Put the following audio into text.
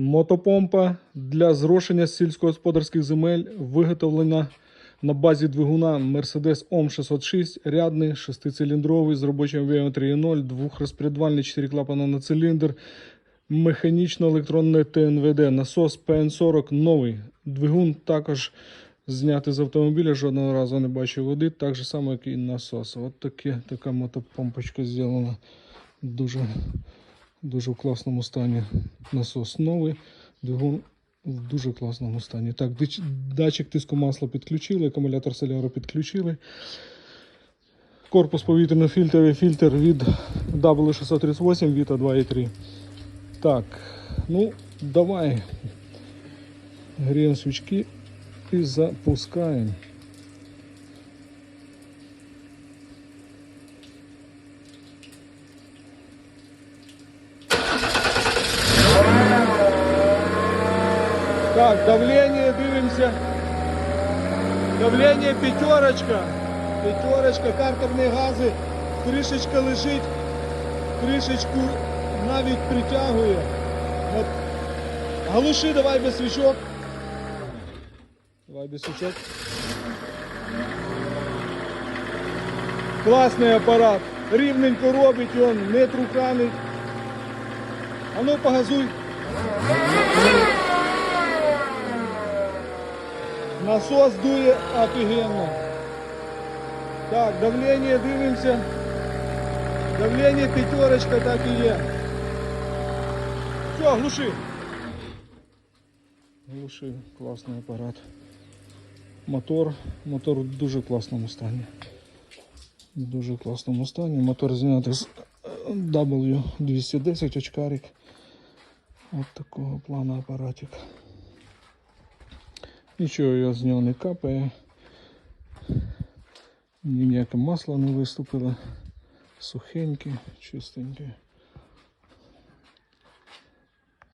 Мотопомпа для зрошення сільськогосподарських земель виготовлена на базі двигуна Mercedes OM 606, рядний, шестициліндровий з робочим вм 3.0, двохрозпредвальний 4 клапана на циліндр, механічно-електронне ТНВД, насос ПН40 новий. Двигун також знятий з автомобіля, жодного разу не бачив води, так же само, як і насос. От таке, така мотопомпочка зроблена дуже, дуже в класному стані. Насос новий, двигун в дуже класному стані. Так, датчик тиску масла підключили, акумулятор соляру підключили. Корпус повітряно фільтровий фільтр від W638 Vita 2.3. Так, ну давай. Гріємо свічки і запускаємо. Так, давление дивимося. Давление пятерочка. Пятерочка, картерні гази. Кришечка лежить. Кришечку навіть притягує. От. Глуши давай без свічок. Давай без свічок. Класний апарат. Рівненько робить він, не труханий. А ну погазуй. Насос дує офігенно. Так, давление дивимося. Давление пятерочка так і є. Все, глуши. Глуши, класний апарат. Мотор, мотор в дуже класному стані. В дуже класному стані. Мотор знятий з е, W210 очкарик. От такого плану апаратик. Нічого з нього не капає. Ніяке масло не виступило. Сухеньке, чистеньке.